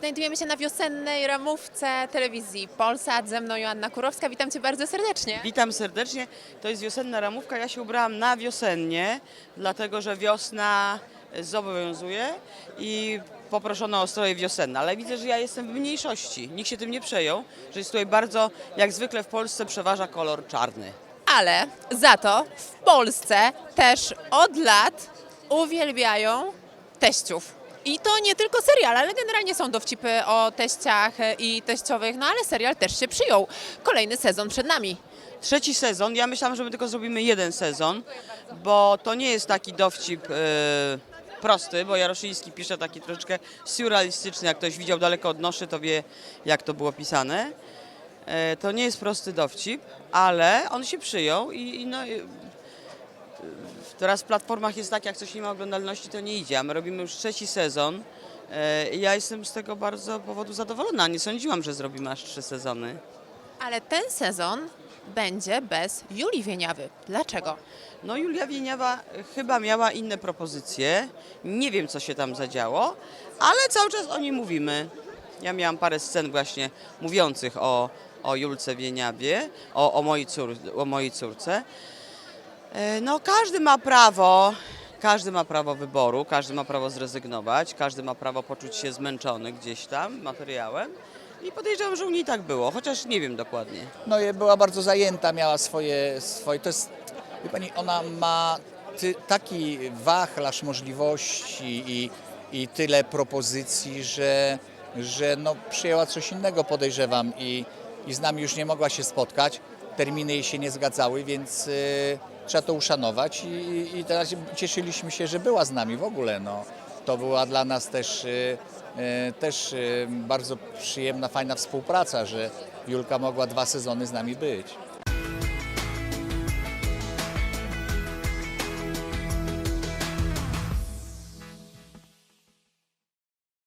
Znajdujemy się na wiosennej ramówce telewizji Polsat. Ze mną Joanna Kurowska. Witam Cię bardzo serdecznie. Witam serdecznie. To jest wiosenna ramówka. Ja się ubrałam na wiosennie, dlatego że wiosna zobowiązuje i poproszono o stroje wiosenne. Ale widzę, że ja jestem w mniejszości. Nikt się tym nie przejął, że jest tutaj bardzo, jak zwykle w Polsce, przeważa kolor czarny. Ale za to w Polsce też od lat uwielbiają teściów. I to nie tylko serial, ale generalnie są dowcipy o teściach i teściowych, no ale serial też się przyjął. Kolejny sezon przed nami. Trzeci sezon. Ja myślałam, że my tylko zrobimy jeden sezon, bo to nie jest taki dowcip e, prosty, bo Jaroszyński pisze taki troszeczkę surrealistyczny. Jak ktoś widział daleko od noszy, to wie, jak to było pisane. E, to nie jest prosty dowcip, ale on się przyjął i, i no, teraz w platformach jest tak, jak coś nie ma oglądalności, to nie idzie. A my robimy już trzeci sezon. E, i ja jestem z tego bardzo powodu zadowolona. Nie sądziłam, że zrobimy aż trzy sezony. Ale ten sezon będzie bez Julii Wieniawy. Dlaczego? No Julia Wieniawa chyba miała inne propozycje. Nie wiem, co się tam zadziało, ale cały czas o niej mówimy. Ja miałam parę scen właśnie mówiących o, o Julce Wieniawie, o, o, mojej cór, o mojej córce. E, No każdy ma prawo, każdy ma prawo wyboru, każdy ma prawo zrezygnować, każdy ma prawo poczuć się zmęczony gdzieś tam materiałem. I podejrzewam, że u niej tak było, chociaż nie wiem dokładnie. No była bardzo zajęta, miała swoje, swoje to jest, wie pani, ona ma ty, taki wachlarz możliwości i, i tyle propozycji, że, że no przyjęła coś innego podejrzewam i, i z nami już nie mogła się spotkać, terminy jej się nie zgadzały, więc y, trzeba to uszanować i, i teraz cieszyliśmy się, że była z nami w ogóle, no. To była dla nas też, y, y, też y, bardzo przyjemna, fajna współpraca, że Julka mogła dwa sezony z nami być.